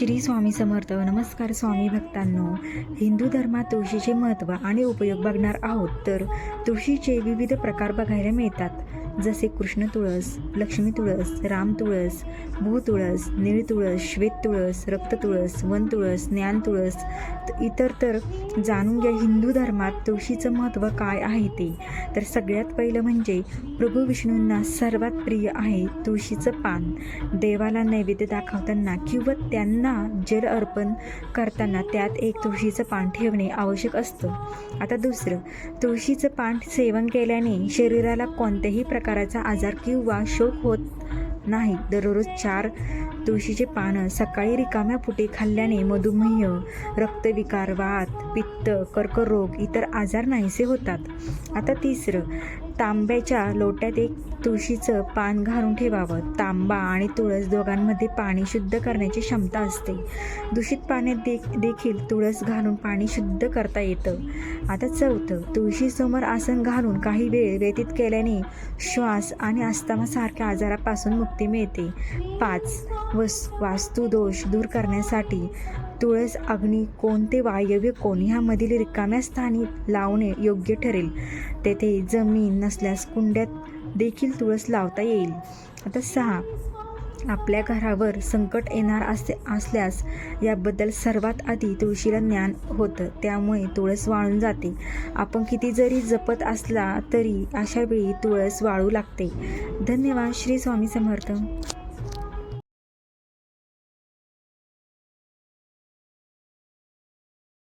श्री स्वामी समर्थ. नमस्कार स्वामी भक्तांनो. हिंदू धर्मात तुळशीचे महत्त्व आणि उपयोग बघणार आहोत तर तुळशीचे विविध प्रकार बघायला मिळतात. जसे कृष्ण तुळस लक्ष्मी तुळस राम तुळस भू तुळस निळ तुळस श्वेत तुळस रक्त तुळस वन तुळस ज्ञान तुळस त- इतर तर जाणून घ्या हिंदू धर्मात तुळशीचं महत्त्व काय आहे ते. तर सगळ्यात पहिलं म्हणजे प्रभू विष्णूंना सर्वात प्रिय आहे तुळशीचं पान. देवाला नैवेद्य दाखवताना किंवा त्यांना जल अर्पण करताना त्यात एक तुळशीचं पान ठेवणे आवश्यक असतं. आता दुसरं तुळशीचं पान सेवन केल्याने शरीराला कोणत्याही प्रकार प्रकारचा आजार किंवा शोक होत नाही. दररोज चार तुळशीचे पानं सकाळी रिकाम्या फुटे खाल्ल्याने मधुमेह रक्तविकार वात पित्त कर्करोग इतर आजार नाहीसे होतात. आता तिसरं तांब्याच्या लोट्यात एक तुळशीचं पान घालून ठेवावं. तांबा आणि तुळस दोघांमध्ये पाणी शुद्ध करण्याची क्षमता असते. दूषित पाण्यात दे देखील तुळस घालून पाणी शुद्ध करता येतं. आता चौथं तुळशीसमोर आसन घालून काही वेळ व्यतीत केल्याने श्वास आणि अस्थमासारख्या आजारापासून मुक्ती मिळते. पाच वस वास्तुदोष दूर करण्यासाठी तुळस अग्नी कोणते वायव्य कोण ह्यामधील रिकाम्या स्थानी लावणे योग्य ठरेल. तेथे जमीन नसल्यास कुंड्यात देखील तुळस लावता येईल. आता सहा. आपल्या घरावर संकट येणार असे असल्यास याबद्दल सर्वात आधी तुळशीला ज्ञान होतं. त्यामुळे तुळस वाळून जाते. आपण किती जरी जपत असला तरी अशा वेळी तुळस वाळू लागते. धन्यवाद. श्री स्वामी समर्थ.